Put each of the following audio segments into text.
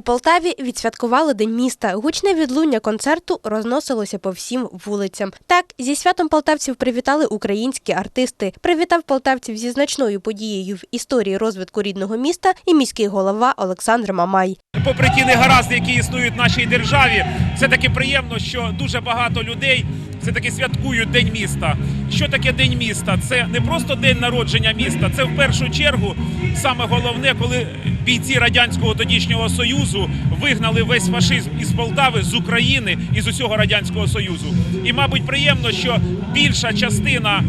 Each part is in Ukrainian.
У Полтаві відсвяткували День міста. Гучне відлуння концерту розносилося по всім вулицям. Так, зі святом полтавців привітали українські артисти. Привітав полтавців зі значною подією в історії розвитку рідного міста і міський голова Олександр Мамай. попри ті негаразди, які існують в нашій державі, все таки приємно, що дуже багато людей все таки святкують День міста. Що таке День міста? Це не просто день народження міста, це в першу чергу саме головне, коли бійці радянського тодішнього союзу вигнали весь фашизм із Полтави, з України і з усього радянського союзу. І, мабуть, приємно, що більша частина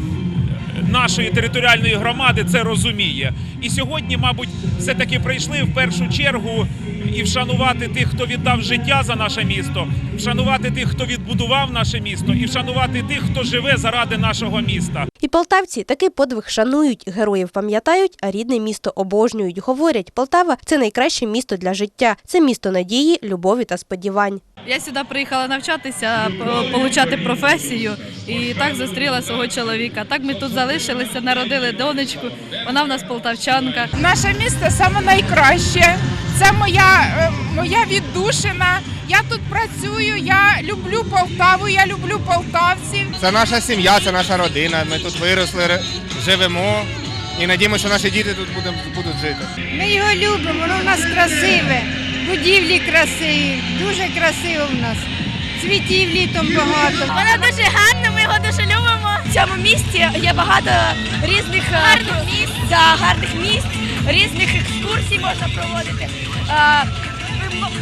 нашої територіальної громади це розуміє. І сьогодні, мабуть, все-таки прийшли в першу чергу і вшанувати тих, хто віддав життя за наше місто, вшанувати тих, хто відбудував наше місто, і вшанувати тих, хто живе заради нашого міста. І полтавці такий подвиг шанують, героїв пам'ятають, а рідне місто обожнюють. Говорять, Полтава це найкраще місто для життя. Це місто надії, любові та сподівань. Я сюди приїхала навчатися, получати професію і так зустріла свого чоловіка. Так ми тут залишилися, народили донечку. Вона в нас полтавчанка. Наше місто саме найкраще. Це моя, е, моя віддушина. Я тут працюю, я люблю Полтаву, я люблю полтавців. Це наша сім'я, це наша родина. Ми тут виросли, живемо і надіємося, що наші діти тут будуть жити. Ми його любимо, воно в нас красиве, будівлі красиві, дуже красиво в нас. Цвітів літом багато. Вона дуже гарна, ми його дуже любимо. В цьому місті є багато різних гарних місць, да, гарних місць, різних екскурсій можна проводити.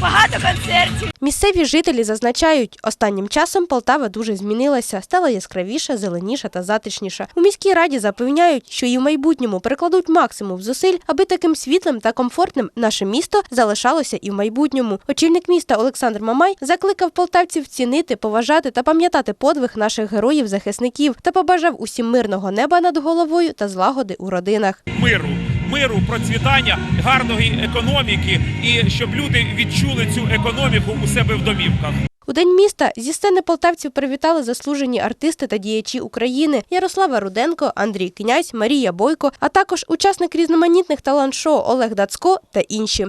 Багато концертів. Місцеві жителі зазначають, останнім часом Полтава дуже змінилася, стала яскравіша, зеленіша та затишніша. У міській раді запевняють, що і в майбутньому прикладуть максимум зусиль, аби таким світлим та комфортним наше місто залишалося і в майбутньому. Очільник міста Олександр Мамай закликав полтавців цінити, поважати та пам'ятати подвиг наших героїв-захисників та побажав усім мирного неба над головою та злагоди у родинах. Миру, миру, процвітання, гарної економіки, і щоб люди відчули цю економіку у себе в домівках. У день міста зі сцени полтавців привітали заслужені артисти та діячі України Ярослава Руденко, Андрій Князь, Марія Бойко, а також учасник різноманітних талант-шоу Олег Дацько та інші.